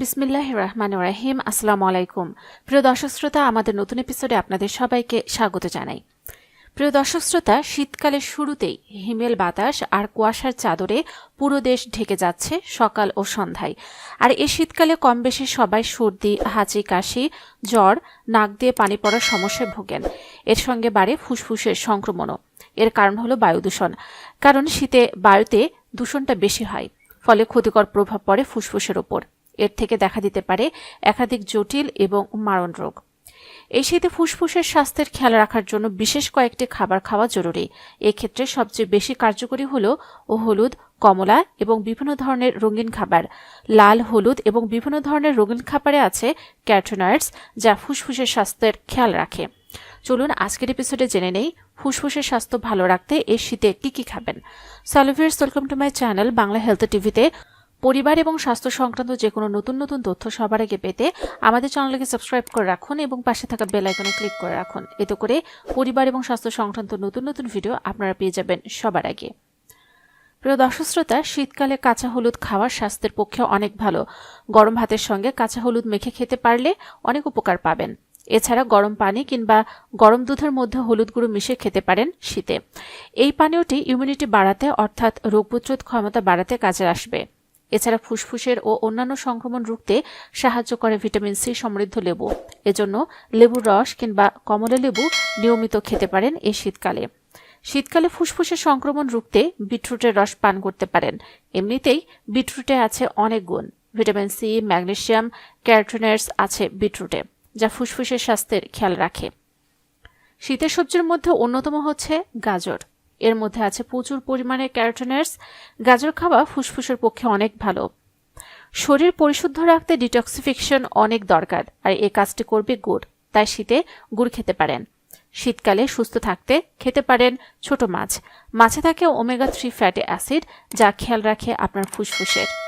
বিসমিল্লাহ রহমান রাহিম। আসসালামু আলাইকুম। প্রিয় দর্শক শ্রোতা, আমাদের নতুন এপিসোডে আপনাদের সবাইকে স্বাগত জানাই। প্রিয় দর্শক শ্রোতা, শীতকালের শুরুতেই হিমেল বাতাস আর কুয়াশার চাদরে পুরো দেশ ঢেকে যাচ্ছে সকাল ও সন্ধ্যায়। আর এই শীতকালে কম বেশি সবাই সর্দি, হাঁচি, কাশি, জ্বর, নাক দিয়ে পানি পড়ার সমস্যায় ভোগেন। এর সঙ্গে বাড়ে ফুসফুসের সংক্রমণও। এর কারণ হলো বায়ু দূষণ। কারণ শীতে বায়ুতে দূষণটা বেশি হয়, ফলে ক্ষতিকর প্রভাব পড়ে ফুসফুসের ওপর। এর থেকে দেখা দিতে পারে একাধিক জটিল এবং মারণ রোগ। এই শীতে ফুসফুসের স্বাস্থ্যের খেয়াল রাখার জন্য বিশেষ কয়েকটি খাবার খাওয়া জরুরি। এক্ষেত্রে সবচেয়ে বেশি কার্যকরী হল ও হলুদ, কমলা এবং বিভিন্ন ধরনের রঙিন খাবার। লাল, হলুদ এবং বিভিন্ন ধরনের রঙিন খাবারে আছে ক্যারোটিনয়েডস যা ফুসফুসের স্বাস্থ্যের খেয়াল রাখে। চলুন আজকের এপিসোডে জেনে নেই ফুসফুসের স্বাস্থ্য ভালো রাখতে এই শীতে কি কি খাবেন। সালভিয়ার্স welcome to my channel Bangla health টিভিতে পরিবার এবং স্বাস্থ্য সংক্রান্ত যে কোনো নতুন নতুন তথ্য সবার আগে পেতে আমাদের চ্যানেলকে সাবস্ক্রাইব করে রাখুন এবং পাশে থাকা বেল আইকনে ক্লিক করে রাখুন। এতে করে পরিবার এবং স্বাস্থ্য সংক্রান্ত নতুন নতুন ভিডিও আপনারা পেয়ে যাবেন সবার আগে। প্রিয় দর্শক শ্রোতা শীতকালে কাঁচা হলুদ খাওয়া স্বাস্থ্যের পক্ষে অনেক ভালো। গরম ভাতের সঙ্গে কাঁচা হলুদ মেখে খেতে পারলে অনেক উপকার পাবেন। এছাড়া গরম পানি কিংবা গরম দুধের মধ্যে হলুদ গুঁড়ো মিশিয়ে খেতে পারেন শীতে। এই পানীয়টি ইমিউনিটি বাড়াতে অর্থাৎ রোগ প্রতিরোধ ক্ষমতা বাড়াতে কাজে আসবে। এছাড়া ফুসফুসের ও অন্যান্য সংক্রমণ রুখতে সাহায্য করে ভিটামিন সি সমৃদ্ধ লেবু। এজন্য লেবুর রস কিংবা কমলা লেবু নিয়মিত খেতে পারেন এই শীতকালে। শীতকালে ফুসফুসের সংক্রমণ রুখতে বিটরুটের রস পান করতে পারেন। এমনিতেই বিটরুটে আছে অনেক গুণ। ভিটামিন সি, ম্যাগনেসিয়াম ক্যারোটিনার্স আছে বিটরুটে, যা ফুসফুসের স্বাস্থ্যের খেয়াল রাখে। শীতের সবজির মধ্যে অন্যতম হচ্ছে গাজর। এর মধ্যে আছে প্রচুর পরিমাণে ক্যারোটেনার্স গাজর খাওয়া ফুসফুসের পক্ষে অনেক ভালো। শরীর পরিশুদ্ধ রাখতে ডিটক্সিফিকেশন অনেক দরকার, আর এ কাজটি করবে গুড়, তাই শীতে গুড় খেতে পারেন। শীতকালে সুস্থ থাকতে খেতে পারেন ছোট মাছ। মাছে থাকে ওমেগা থ্রি ফ্যাটি অ্যাসিড যা খেয়াল রাখে আপনার ফুসফুসের।